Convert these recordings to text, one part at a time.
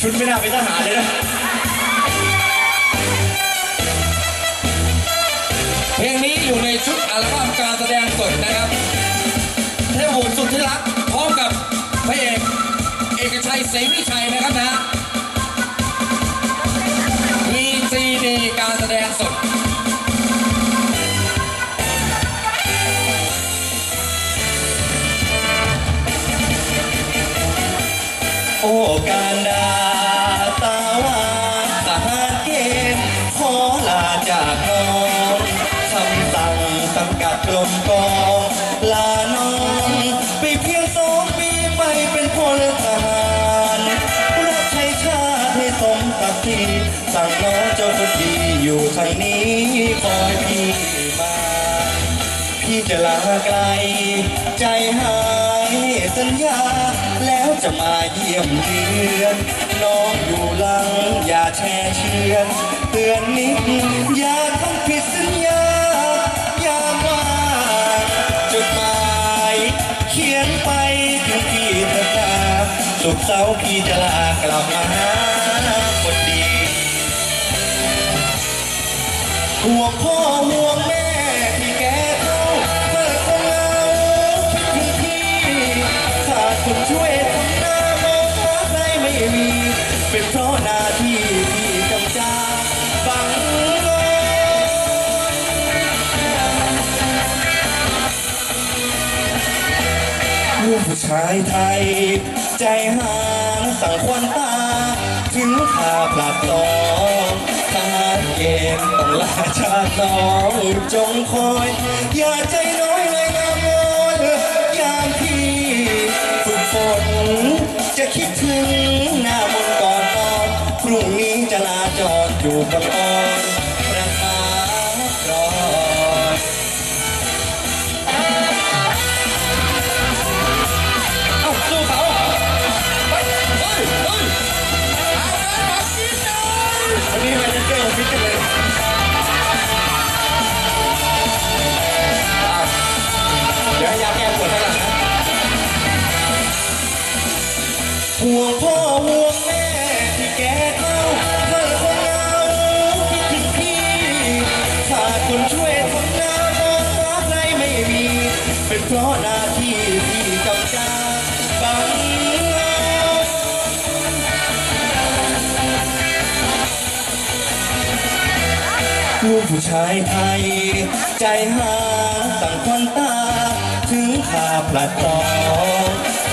ชุดไม่น่าเป็นทหารเลยนะ เพลงนี้อยู่ในชุดอัลบั้มการแสดงสดนะครับเทพบุตรสุดที่รักพร้อมกับพระเอกเอกชัยศรีวิชัยนะครับนะมีซีดีการแสดงสด โอ้การดาตาวาทหารเกณฑ์ขอลาจากน้องคำสั่งสังกัดกรมกองลาน้องไปเพียงสองปีไปเป็นพลทหารรับใช้ชาติให้สมศักดิ์ศรีสั่งน้องเจ้าคนดีอยู่ทางนี้คอยพี่ พี่จะลาไกล ใจหายสัญญา แล้วจะมาเยี่ยมเยือนน้องอยู่หลังอย่าแช่เชือนเตือนนิดอย่าทำผิดสัญญา อย่าว่าจดหมายเขียนไปถึงพี่เถิดนาสุขเสาร์พี่จะลากลับมาหาคนดีห่วงพ่อห่วงแม่ คนช่วยทำหน้ามองหาใครไม่มี เป็นเพราะหน้าที่ที่กำจาฝังลูกผู้ชายไทย ใจหางสั่งควันตา ถึงข่าผลัดตองทหารเกณฑ์ต้องลาชาติน้องจงคอย อย่าใจน้อยเลยงา อดอยู่กับอนประทานรเอ้าสู้เขาเฮ้ยเฮ้ยเฮ้ยเอาเลยมากินเลยวันนี้มเนเจอร์ฟิตกันเลยเดี๋ยวให้ยาแก้ปวดข้างหลังนะห่วงพ่อ เพราะหน้าที่ที่กำจาบังลูกผู้ชายไทย ใจหาสั่งควันตา ถึงข่าพลัดตอง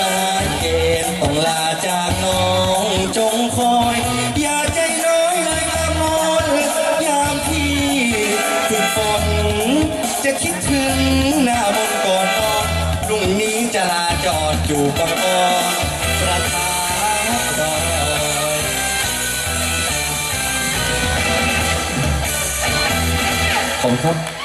รุ่งนี้จะลาจอดอยู่กับออนประธานรอยขอบคุณครับ